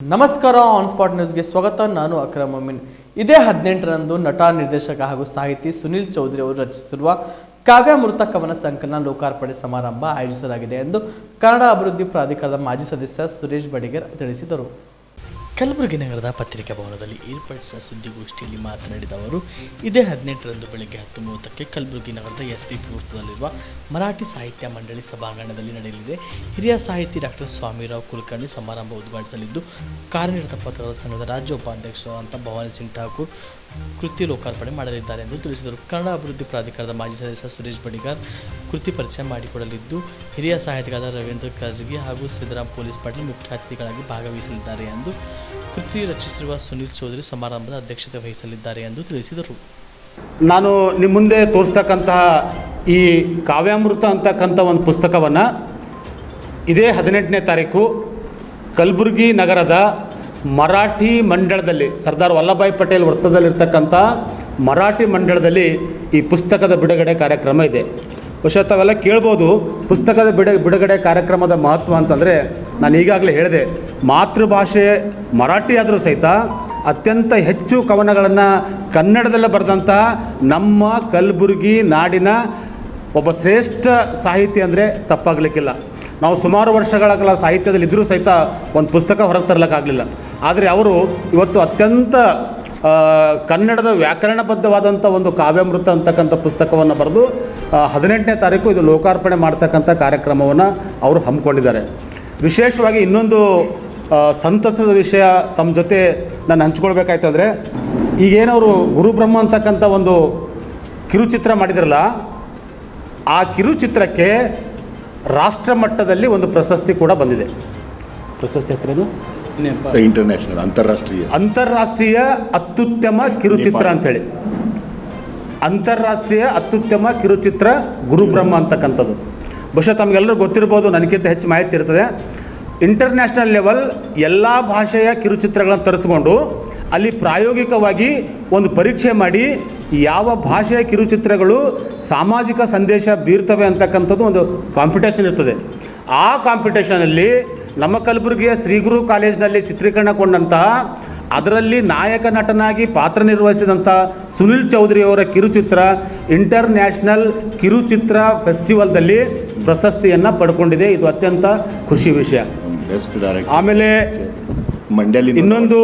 ನಮಸ್ಕಾರ on spot ನ್ಯೂಸ್ಗೆ ಸ್ವಾಗತ. ನಾನು ಅಕ್ರಮ್ ಅಮೀನ್. ಇದೇ ಹದಿನೆಂಟರಂದು ನಟ, ನಿರ್ದೇಶಕ ಹಾಗೂ ಸಾಹಿತಿ ಸುನಿಲ್ ಚೌಧರಿ ಅವರು ರಚಿಸಿರುವ ಕಾವ್ಯಾಮೃತ ಕವನ ಸಂಕಲನ ಲೋಕಾರ್ಪಣೆ ಸಮಾರಂಭ ಆಯೋಜಿಸಲಾಗಿದೆ ಎಂದು ಕನ್ನಡ ಅಭಿವೃದ್ಧಿ ಪ್ರಾಧಿಕಾರದ ಮಾಜಿ ಸದಸ್ಯ ಸುರೇಶ್ ಬಡಿಗೇರ್ ತಿಳಿಸಿದರು. ಕಲಬುರಗಿ ನಗರದ ಪತ್ರಿಕಾ ಭವನದಲ್ಲಿ ಏರ್ಪಡಿಸಿದ ಸುದ್ದಿಗೋಷ್ಠಿಯಲ್ಲಿ ಮಾತನಾಡಿದ ಅವರು, ಇದೇ ಹದಿನೆಂಟರಂದು ಬೆಳಗ್ಗೆ ಹತ್ತು ಮೂವತ್ತಕ್ಕೆ ಕಲಬುರಗಿ ನಗರದ ಎಸ್ ಪಿ ವೃತ್ತದಲ್ಲಿರುವ ಮರಾಠಿ ಸಾಹಿತ್ಯ ಮಂಡಳಿ ಸಭಾಂಗಣದಲ್ಲಿ ನಡೆಯಲಿದೆ. ಹಿರಿಯ ಸಾಹಿತಿ ಡಾಕ್ಟರ್ ಸ್ವಾಮಿರಾವ್ ಕುಲಕರ್ಣಿ ಸಮಾರಂಭ ಉದ್ಘಾಟಿಸಲಿದ್ದು, ಕಾರ್ಯನಿರತ ಪತ್ರದ ಸಂಘದ ರಾಜ್ಯ ಉಪಾಧ್ಯಕ್ಷರಾದಂಥ ಭವಾನಿ ಸಿಂಗ್ ಠಾಕೂರ್ ಕೃತಿ ಲೋಕಾರ್ಪಣೆ ಮಾಡಲಿದ್ದಾರೆ ಎಂದು ತಿಳಿಸಿದರು. ಕನ್ನಡ ಅಭಿವೃದ್ಧಿ ಪ್ರಾಧಿಕಾರದ ಮಾಜಿ ಸದಸ್ಯ ಸುರೇಶ್ ಬಡಿಗಾರ್ ಕೃತಿ ಪರಿಚಯ ಮಾಡಿಕೊಡಲಿದ್ದು, ಹಿರಿಯ ಸಾಹಿತಿಗಾರ ರವೀಂದ್ರ ಕರ್ಜಗಿ ಹಾಗೂ ಸಿದ್ದರಾಮ್ ಪೊಲೀಸ್ ಪಾಟೀಲ್ ಮುಖ್ಯ ಅತಿಥಿಗಳಾಗಿ ಭಾಗವಹಿಸಲಿದ್ದಾರೆ ಎಂದು ಕೃತಿ ರಚಿಸಿರುವ ಸುನೀಲ್ ಚೌಧರಿ ಸಮಾರಂಭದ ಅಧ್ಯಕ್ಷತೆ ವಹಿಸಲಿದ್ದಾರೆ ಎಂದು ತಿಳಿಸಿದರು. ನಾನು ನಿಮ್ಮ ಮುಂದೆ ತೋರಿಸ್ತಕ್ಕಂತಹ ಈ ಕಾವ್ಯಾಮೃತ ಅಂತಕ್ಕಂಥ ಒಂದು ಪುಸ್ತಕವನ್ನು ಇದೇ ಹದಿನೆಂಟನೇ ತಾರೀಕು ಕಲಬುರಗಿ ನಗರದ ಮರಾಠಿ ಮಂಡಳದಲ್ಲಿ ಸರ್ದಾರ್ ವಲ್ಲಭಾಯ್ ಪಟೇಲ್ ವೃತ್ತದಲ್ಲಿರ್ತಕ್ಕಂಥ ಮರಾಠಿ ಮಂಡಳದಲ್ಲಿ ಈ ಪುಸ್ತಕದ ಬಿಡುಗಡೆ ಕಾರ್ಯಕ್ರಮ ಇದೆ. ಬಹುಶಃ ತಾವೆಲ್ಲ ಕೇಳ್ಬೋದು. ಪುಸ್ತಕದ ಬಿಡ, ಬಿಡುಗಡೆ ಕಾರ್ಯಕ್ರಮದ ಮಹತ್ವ ಅಂತಂದರೆ ನಾನು ಈಗಾಗಲೇ ಹೇಳಿದೆ, ಮಾತೃಭಾಷೆ ಮರಾಠಿ ಆದರೂ ಸಹಿತ ಅತ್ಯಂತ ಹೆಚ್ಚು ಕವನಗಳನ್ನು ಕನ್ನಡದಲ್ಲೇ ಬರೆದಂತಹ ನಮ್ಮ ಕಲಬುರಗಿ ನಾಡಿನ ಒಬ್ಬ ಶ್ರೇಷ್ಠ ಸಾಹಿತಿ ಅಂದರೆ ತಪ್ಪಾಗಲಿಕ್ಕಿಲ್ಲ. ನಾವು ಸುಮಾರು ವರ್ಷಗಳ ಕಾಲ ಸಾಹಿತ್ಯದಲ್ಲಿ ಇದ್ದರೂ ಸಹಿತ ಒಂದು ಪುಸ್ತಕ ಹೊರಗೆ ತರಲಿಕ್ಕಾಗಲಿಲ್ಲ. ಆದರೆ ಅವರು ಇವತ್ತು ಅತ್ಯಂತ ಕನ್ನಡದ ವ್ಯಾಕರಣಬದ್ಧವಾದಂಥ ಒಂದು ಕಾವ್ಯಮೃತ ಅಂತಕ್ಕಂಥ ಪುಸ್ತಕವನ್ನು ಬರೆದು ಹದಿನೆಂಟನೇ ತಾರೀಕು ಇದು ಲೋಕಾರ್ಪಣೆ ಮಾಡ್ತಕ್ಕಂಥ ಕಾರ್ಯಕ್ರಮವನ್ನು ಅವರು ಹಮ್ಮಿಕೊಂಡಿದ್ದಾರೆ. ವಿಶೇಷವಾಗಿ ಇನ್ನೊಂದು ಸಂತಸದ ವಿಷಯ ತಮ್ಮ ಜೊತೆ ನಾನು ಹಂಚ್ಕೊಳ್ಬೇಕಾಯ್ತಂದರೆ ಈಗೇನವರು ಗುರುಬ್ರಹ್ಮ ಅಂತಕ್ಕಂಥ ಒಂದು ಕಿರುಚಿತ್ರ ಮಾಡಿದ್ರಲ್ಲ ಆ ಕಿರುಚಿತ್ರಕ್ಕೆ ರಾಷ್ಟ್ರ ಮಟ್ಟದಲ್ಲಿ ಒಂದು ಪ್ರಶಸ್ತಿ ಕೂಡ ಬಂದಿದೆ. ಪ್ರಶಸ್ತಿ ಹೆಸರೇನು? ಇಂಟರ್ನ್ಯಾಷನಲ್ ಅಂತಾರಾಷ್ಟ್ರೀಯ. ಅಂತಾರಾಷ್ಟ್ರೀಯ ಅತ್ಯುತ್ತಮ ಕಿರುಚಿತ್ರ ಅಂತೇಳಿ. ಅಂತಾರಾಷ್ಟ್ರೀಯ ಅತ್ಯುತ್ತಮ ಕಿರುಚಿತ್ರ ಗುರುಬ್ರಹ್ಮ ಅಂತಕ್ಕಂಥದ್ದು. ಬಹುಶಃ ತಮಗೆಲ್ಲರೂ ಗೊತ್ತಿರ್ಬೋದು, ನನಗಿಂತ ಹೆಚ್ಚು ಮಾಹಿತಿ ಇರ್ತದೆ. ಇಂಟರ್ನ್ಯಾಷನಲ್ ಲೆವೆಲ್ ಎಲ್ಲ ಭಾಷೆಯ ಕಿರುಚಿತ್ರಗಳನ್ನು ತರಿಸ್ಕೊಂಡು, ಅಲ್ಲಿ ಪ್ರಾಯೋಗಿಕವಾಗಿ ಒಂದು ಪರೀಕ್ಷೆ ಮಾಡಿ ಯಾವ ಭಾಷೆಯ ಕಿರುಚಿತ್ರಗಳು ಸಾಮಾಜಿಕ ಸಂದೇಶ ಬೀರ್ತವೆ ಅಂತಕ್ಕಂಥದ್ದು ಒಂದು ಕಾಂಪಿಟೇಷನ್ ಇರ್ತದೆ. ಆ ಕಾಂಪಿಟೇಷನಲ್ಲಿ ನಮ್ಮ ಕಲಬುರಗಿಯ ಶ್ರೀಗುರು ಕಾಲೇಜಿನಲ್ಲಿ ಚಿತ್ರೀಕರಣಗೊಂಡಂತಹ ಅದರಲ್ಲಿ ನಾಯಕ ನಟನಾಗಿ ಪಾತ್ರ ನಿರ್ವಹಿಸಿದಂಥ ಸುನಿಲ್ ಚೌಧರಿ ಅವರ ಕಿರುಚಿತ್ರ ಇಂಟರ್ನ್ಯಾಷನಲ್ ಕಿರುಚಿತ್ರ ಫೆಸ್ಟಿವಲ್ದಲ್ಲಿ ಪ್ರಶಸ್ತಿಯನ್ನು ಪಡ್ಕೊಂಡಿದೆ. ಇದು ಅತ್ಯಂತ ಖುಷಿ ವಿಷಯ. ಆಮೇಲೆ ಮಂಡ್ಯಲ್ಲಿ ಇನ್ನೊಂದು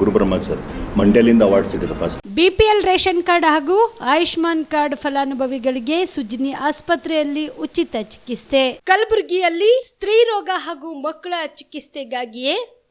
ಗುರುಬ್ರಹ್ಮ ಸರ್. ಮಂಡ್ಯಲಿಂದ ಅವಾರ್ಡ್ ಸಿಗುತ್ತೆ ಫಸ್ಟ್ ಬಿಪಿಎಲ್ ರೇಷನ್ ಕಾರ್ಡ್ ಹಾಗೂ ಆಯುಷ್ಮಾನ್ ಕಾರ್ಡ್ ಫಲಾನುಭವಿಗಳಿಗೆ ಸುಜಿನಿ ಆಸ್ಪತ್ರೆಯಲ್ಲಿ ಉಚಿತ ಚಿಕಿತ್ಸೆ. ಕಲಬುರಗಿಯಲ್ಲಿ ಸ್ತ್ರೀ ರೋಗ ಹಾಗೂ ಮಕ್ಕಳ ಚಿಕಿತ್ಸೆಗಾಗಿಯೇ